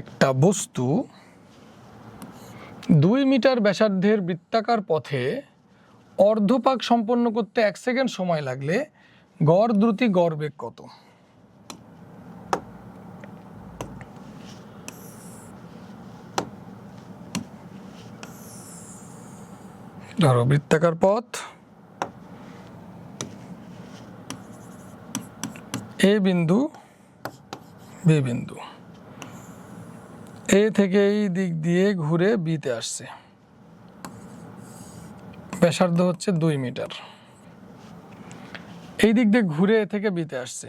একটা বস্তু দুই মিটার ব্যাসার্ধের বৃত্তাকার পথে অর্ধপাক সম্পন্ন করতে এক সেকেন্ড সময় লাগলে গড় দ্রুতি গড় বেগ কত? ধরো বৃত্তাকার পথ এ বিন্দু, বি বিন্দু। এ থেকে এই দিক দিয়ে ঘুরে বিতে আসছে। ব্যাসার্ধ হচ্ছে দুই মিটার। এই দিক দিয়ে ঘুরে এ থেকে বিতে আসছে।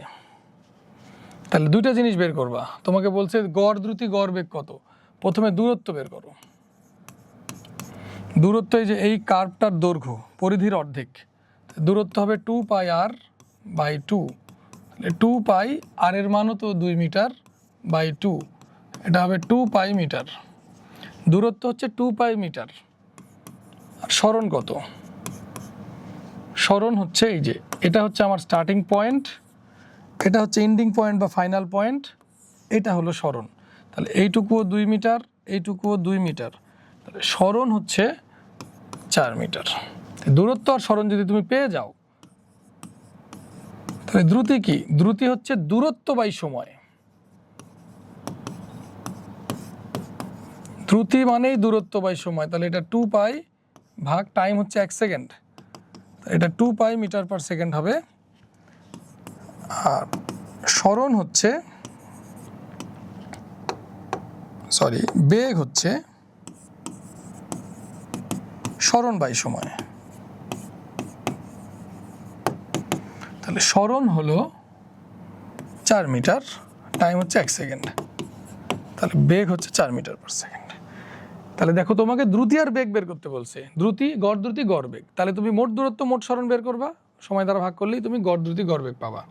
তাহলে দুইটা জিনিস বের করবা। তোমাকে বলছে গড় দ্রুতি গড় বেগ কত? প্রথমে দূরত্ব বের করো। দূরত্ব এই যে এই কার্ভটার দৈর্ঘ্য, পরিধির অর্ধেক। দূরত্ব হবে two pi R by two two pi R এর মানও তো দুই মিটার বাই টু এটা হবে টু পাই মিটার দূরত্ব হচ্ছে টু পাই মিটার আর স্মরণ কত? স্মরণ হচ্ছে এই যে, এটা হচ্ছে আমার স্টার্টিং পয়েন্ট এটা হচ্ছে এন্ডিং পয়েন্ট বা ফাইনাল পয়েন্ট এটা হলো স্মরণ। তাহলে এইটুকুও দুই মিটার এইটুকুও দুই মিটার তাহলে স্মরণ হচ্ছে চার মিটার দূরত্ব আর স্মরণ যদি তুমি পেয়ে যাও, তাহলে দ্রুতি কি? দ্রুতি হচ্ছে দূরত্ব বাই সময়। দ্রুতি মানেই দূরত্ব বাই সময়। তাহলে এটা টু পাই ভাগ টাইম হচ্ছে এক সেকেন্ড এটা two pi metre per second হবে। আর স্মরণ হচ্ছে সরি বেগ হচ্ছে স্মরণ বাই সময়। তাহলে স্মরণ হলো চার মিটার টাইম হচ্ছে এক সেকেন্ড তাহলে বেগ হচ্ছে চার মিটার পার সেকেন্ড তাহলে দেখো তোমাকে দ্রুতি আর বেগ বের করতে বলছে। দ্রুতি, গড় দ্রুতি, গড় বেগ। তাহলে তুমি মোট দূরত্ব, মোট স্মরণ বের করবা। সময় দ্বারা ভাগ করলেই তুমি গড় দ্রুতি, গড় বেগ পাবা।